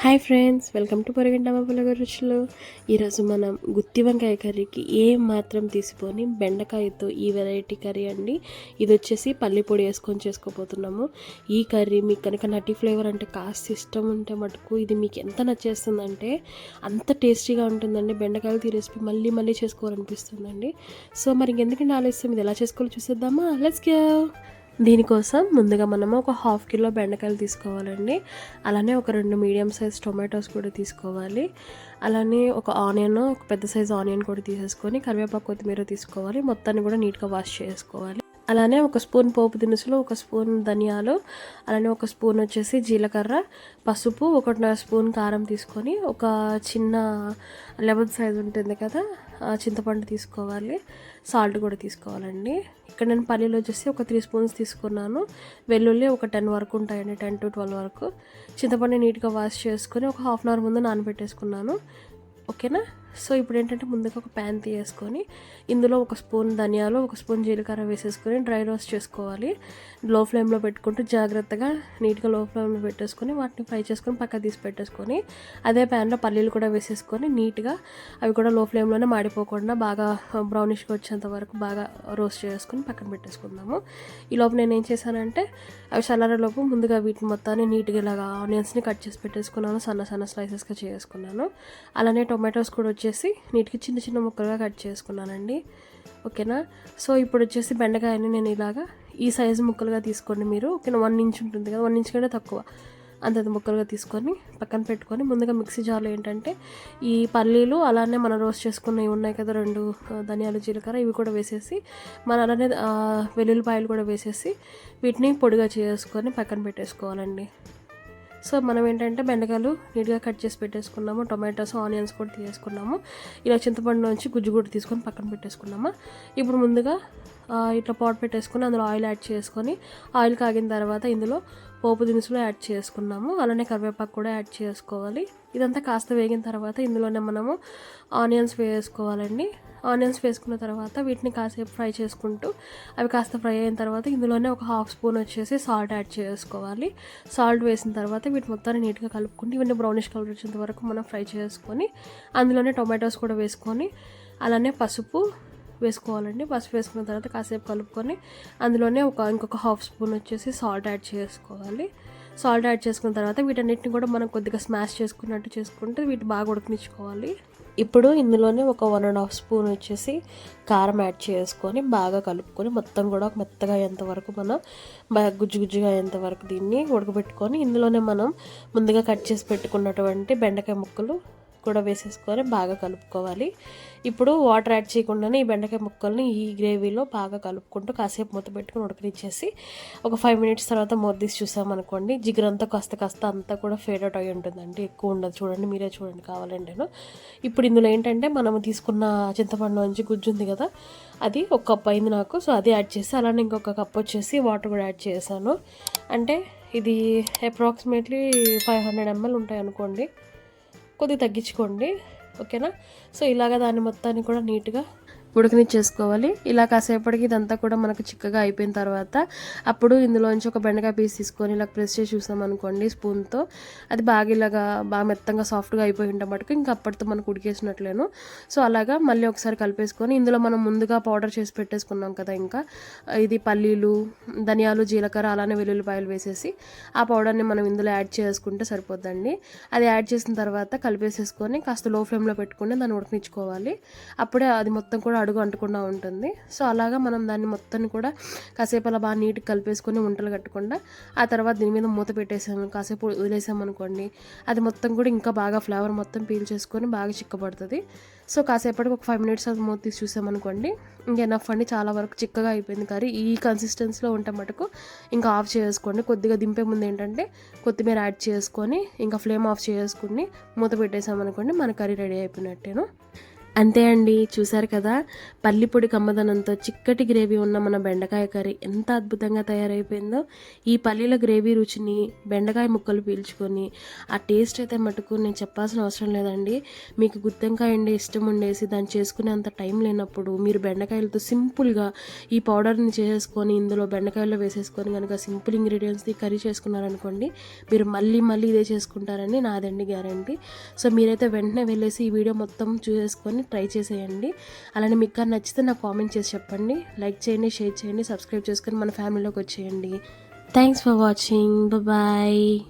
Hi friends welcome to పొరగంటమ్మ పులగ రుచులు. ఈరోజు మనం గుత్తి వంకాయ కర్రీకి ఏం మాత్రం తీసుకొని బెండకాయతో ఈ వెరైటీ కర్రీ అండి. ఇది వచ్చేసి పల్లి పొడి వేసుకొని చేసుకోబోతున్నాము. ఈ కర్రీ మీకు కనుక నటి ఫ్లేవర్ అంటే కాస్త ఇష్టం ఉంటే మటుకు ఇది మీకు ఎంత నచ్చేస్తుందంటే అంత టేస్టీగా ఉంటుందండి. బెండకాయలు ఈ రెసిపీ మళ్ళీ మళ్ళీ చేసుకోవాలనిపిస్తుందండి. సో మరి ఇంకెందుకంటే ఆలస్యం? ఇది ఎలా చేసుకోవాలో చూసేద్దామా? లెట్స్ గో దీనికోసం ముందుగా మనము ఒక హాఫ్ కిలో బెండకాయలు తీసుకోవాలండి. అలానే ఒక రెండు మీడియం సైజ్ టొమాటోస్ కూడా తీసుకోవాలి. అలానే ఒక ఆనియన్ ఒక పెద్ద సైజ్ ఆనియన్ కూడా తీసేసుకొని కరివేపాకు కొత్తిమీర తీసుకోవాలి. మొత్తాన్ని కూడా నీట్గా వాష్ చేసుకోవాలి. అలానే ఒక స్పూన్ పోపు దినుసులు ఒక స్పూన్ ధనియాలు అలానే ఒక స్పూన్ వచ్చేసి జీలకర్ర పసుపు ఒకటిన్నర స్పూన్ కారం తీసుకొని ఒక చిన్న లెమన్ సైజ్ ఉంటుంది కదా చింతపండు తీసుకోవాలి. సాల్ట్ కూడా తీసుకోవాలండి. ఇక్కడ నేను పల్లీలు వచ్చేసి ఒక త్రీ స్పూన్స్ తీసుకున్నాను. వెల్లుల్లి ఒక టెన్ వరకు ఉంటాయండి టెన్ టు ట్వెల్వ్ వరకు. చింతపండు నీట్గా వాష్ చేసుకొని ఒక హాఫ్ అన్ అవర్ ముందు నానబెట్టేసుకున్నాను. ఓకేనా? సో ఇప్పుడు ఏంటంటే ముందుగా ఒక ప్యాన్ తీసేసుకొని ఇందులో ఒక స్పూన్ ధనియాలు ఒక స్పూన్ జీలకర్ర వేసేసుకొని డ్రై రోస్ట్ చేసుకోవాలి. లో ఫ్లేమ్లో పెట్టుకుంటూ జాగ్రత్తగా నీట్గా లో ఫ్లేమ్లో పెట్టేసుకొని వాటిని ఫ్రై చేసుకొని పక్క తీసి పెట్టేసుకొని అదే ప్యాన్లో పల్లీలు కూడా వేసేసుకొని నీట్గా అవి కూడా లో ఫ్లేమ్లోనే మాడిపోకుండా బాగా బ్రౌనిష్గా వచ్చేంత వరకు బాగా రోస్ట్ చేసుకొని పక్కన పెట్టేసుకుందాము. ఈ లోపు నేను ఏం చేశానంటే అవి చల్లారేలోపు ముందుగా వీటిని మొత్తాన్ని నీట్గా ఇలాగా ఆనియన్స్ని కట్ చేసి పెట్టేసుకున్నాను. సన్న సన్న స్లైసెస్గా చేసుకున్నాను. అలానే టొమాటోస్ కూడా వచ్చి వచ్చేసి నీటికి చిన్న చిన్న ముక్కలుగా కట్ చేసుకున్నానండి. ఓకేనా? సో ఇప్పుడు వచ్చేసి బెండకాయని నేను ఇలాగా ఈ సైజు ముక్కలుగా తీసుకోండి మీరు. ఓకేనా? వన్ ఇంచ్ ఉంటుంది కదా వన్ ఇంచ్ కంటే తక్కువ. అంతంత ముక్కలుగా తీసుకొని పక్కన పెట్టుకొని ముందుగా మిక్సీ జార్లో ఏంటంటే ఈ పల్లీలు అలానే మనం రోస్ట్ చేసుకున్నవి ఉన్నాయి కదా రెండు ధనియాలు జీలకర్ర ఇవి కూడా వేసేసి మన అలానే వెల్లుల్లిపాయలు కూడా వేసేసి వీటిని పొడిగా చేసుకొని పక్కన పెట్టేసుకోవాలండి. సో మనం ఏంటంటే బెండకాయలు నీట్గా కట్ చేసి పెట్టేసుకున్నాము టొమాటోస్ ఆనియన్స్ కూడా తీసుకున్నాము ఇలా చింతపండు నుంచి గుజ్జు కూడా తీసుకొని పక్కన పెట్టేసుకున్నాము. ఇప్పుడు ముందుగా ఇట్లా పాట్ పెట్టేసుకొని అందులో ఆయిల్ యాడ్ చేసుకొని ఆయిల్ కాగిన తర్వాత ఇందులో పోపు దినుసులు యాడ్ చేసుకున్నాము. అలానే కరివేపాకు కూడా యాడ్ చేసుకోవాలి. ఇదంతా కాస్త వేగిన తర్వాత ఇందులోనే మనము ఆనియన్స్ వేసుకోవాలండి. ఆనియన్స్ వేసుకున్న తర్వాత వీటిని కాసేపు ఫ్రై చేసుకుంటూ అవి కాస్త ఫ్రై అయిన తర్వాత ఇందులోనే ఒక హాఫ్ స్పూన్ వచ్చేసి సాల్ట్ యాడ్ చేసుకోవాలి. సాల్ట్ వేసిన తర్వాత వీటి మొత్తాన్ని నీట్గా కలుపుకుంటూ ఇవన్నీ బ్రౌనిష్ కలర్ వచ్చేంత వరకు మనం ఫ్రై చేసుకొని అందులోనే టొమాటోస్ కూడా వేసుకొని అలానే పసుపు వేసుకోవాలండి. పసుపు వేసుకున్న తర్వాత కాసేపు కలుపుకొని అందులోనే ఒక ఇంకొక హాఫ్ స్పూన్ వచ్చేసి సాల్ట్ యాడ్ చేసుకోవాలి. సాల్ట్ యాడ్ చేసుకున్న తర్వాత వీటన్నిటిని కూడా మనం కొద్దిగా స్మాష్ చేసుకున్నట్టు చేసుకుంటే వీటి బాగా ఉడికించుకోవాలి. ఇప్పుడు ఇందులోనే ఒక వన్ అండ్ హాఫ్ స్పూన్ వచ్చేసి కారం యాడ్ చేసుకొని బాగా కలుపుకొని మొత్తం కూడా మెత్తగా అయ్యేంత వరకు మనం బాగా గుజ్జు గుజ్జుగా అయ్యేంత వరకు దీన్ని ఉడకబెట్టుకొని ఇందులోనే మనం ముందుగా కట్ చేసి పెట్టుకున్నటువంటి బెండకాయ ముక్కలు కూడా వేసేసుకొని బాగా కలుపుకోవాలి. ఇప్పుడు వాటర్ యాడ్ చేయకుండానే ఈ బెండకాయ ముక్కల్ని ఈ గ్రేవీలో బాగా కలుపుకుంటూ కాసేపు మూత పెట్టుకుని ఉడకనిచ్చేసి ఒక ఫైవ్ మినిట్స్ తర్వాత మూత చూసామనుకోండి జిగురంతా కాస్త కాస్త అంతా కూడా ఫేడ్ అవుట్ అయి ఉంటుందండి. ఎక్కువ ఉండదు. చూడండి మీరే చూడండి కావాలండి నేను. ఇప్పుడు ఇందులో ఏంటంటే మనం తీసుకున్న చింతపండు నుంచి గుజ్జు ఉంది కదా అది ఒక కప్ అయింది నాకు. సో అది యాడ్ చేసి అలానే ఇంకొక కప్ వచ్చేసి వాటర్ కూడా యాడ్ చేశాను. అంటే ఇది అప్రాక్సిమేట్లీ ఫైవ్ హండ్రెడ్ ఎంఎల్ ఉంటాయి అనుకోండి కొద్దిగా తగ్గించుకోండి ఓకేనా? సో ఇలాగ దాన్ని మొత్తాన్ని కూడా నీట్గా ఉడకనిచ్చేసుకోవాలి ఇలా కాసేపటికి ఇదంతా కూడా మనకు చిక్కగా అయిపోయిన తర్వాత అప్పుడు ఇందులోంచి ఒక బెండకాయ పీస్ తీసుకొని ఇలా ప్రెస్ చేసి చూసాం అనుకోండి స్పూన్తో. అది బాగా ఇలాగా బాగా మెత్తంగా సాఫ్ట్గా అయిపోయి ఉంటే మటుకు ఇంకా అప్పటితో మనకు ఉడికేసినట్లేను. సో అలాగా మళ్ళీ ఒకసారి కలిపేసుకొని ఇందులో మనం ముందుగా పౌడర్ చేసి పెట్టేసుకున్నాం కదా ఇంకా. ఇది పల్లీలు ధనియాలు జీలకర్ర అలానే వెల్లుల్లిపాయలు వేసేసి ఆ పౌడర్ని మనం ఇందులో యాడ్ చేసుకుంటే సరిపోద్దండి. అది యాడ్ చేసిన తర్వాత కలిపేసేసుకొని కాస్త లో ఫ్లేమ్లో పెట్టుకుని దాన్ని ఉడకనిచ్చుకోవాలి. అప్పుడే అది మొత్తం కూడా అడుగు అంటకుండా ఉంటుంది. సో అలాగా మనం దాన్ని మొత్తం కూడా కాసేపు అలా బాగా నీట్గా కలిపేసుకొని వంటలు కట్టకుండా ఆ తర్వాత దీని మీద మూత పెట్టేసాము కాసేపు వదిలేసామనుకోండి. అది మొత్తం కూడా ఇంకా బాగా ఫ్లేవర్ మొత్తం పీల్ చేసుకొని బాగా చిక్కబడుతుంది. సో కాసేపటికి ఒక ఫైవ్ మినిట్స్ అది మూత తీసి చూసామనుకోండి ఇంకా ఎనఫ్ అండి. చాలా వరకు చిక్కగా అయిపోయింది. కర్రీ ఈ కన్సిస్టెన్సీలో ఉంటే మటుకు ఇంకా ఆఫ్ చేసుకోండి. కొద్దిగా దింపే ముందు ఏంటంటే కొత్తిమీర యాడ్ చేసుకొని ఇంకా ఫ్లేమ్ ఆఫ్ చేసుకుని మూత పెట్టేసామనుకోండి మన కర్రీ రెడీ అయిపోయినట్టేను. అంతే అండి చూసారు కదా? పల్లిపొడి కమ్మదనంతో చిక్కటి గ్రేవీ ఉన్న మన బెండకాయ కర్రీ ఎంత అద్భుతంగా తయారైపోయిందో. ఈ పల్లీల గ్రేవీ రుచిని బెండకాయ ముక్కలు పీల్చుకొని ఆ టేస్ట్ అయితే మటుకు నేను చెప్పాల్సిన అవసరం లేదండి. మీకు గుత్తంకాయ అండి ఇష్టం ఉండేసి దాన్ని చేసుకునే అంత టైం లేనప్పుడు మీరు బెండకాయలతో సింపుల్గా ఈ పౌడర్ని చేసేసుకొని ఇందులో బెండకాయల్లో వేసేసుకొని కనుక సింపుల్ ఇంగ్రీడియంట్స్ది కర్రీ చేసుకున్నారనుకోండి మీరు మళ్ళీ మళ్ళీ ఇదే చేసుకుంటారని నాదండి గ్యారంటీ. సో మీరైతే వెంటనే వెళ్ళేసి ఈ వీడియో మొత్తం చూసేసుకొని ట్రై చేసేయండి. అలానే మీకు కానీ నచ్చితే నాకు కామెంట్ చేసి చెప్పండి. లైక్ చేయండి షేర్ చేయండి సబ్స్క్రైబ్ చేసుకొని మన ఫ్యామిలీలోకి వచ్చేయండి. Thanks for watching bye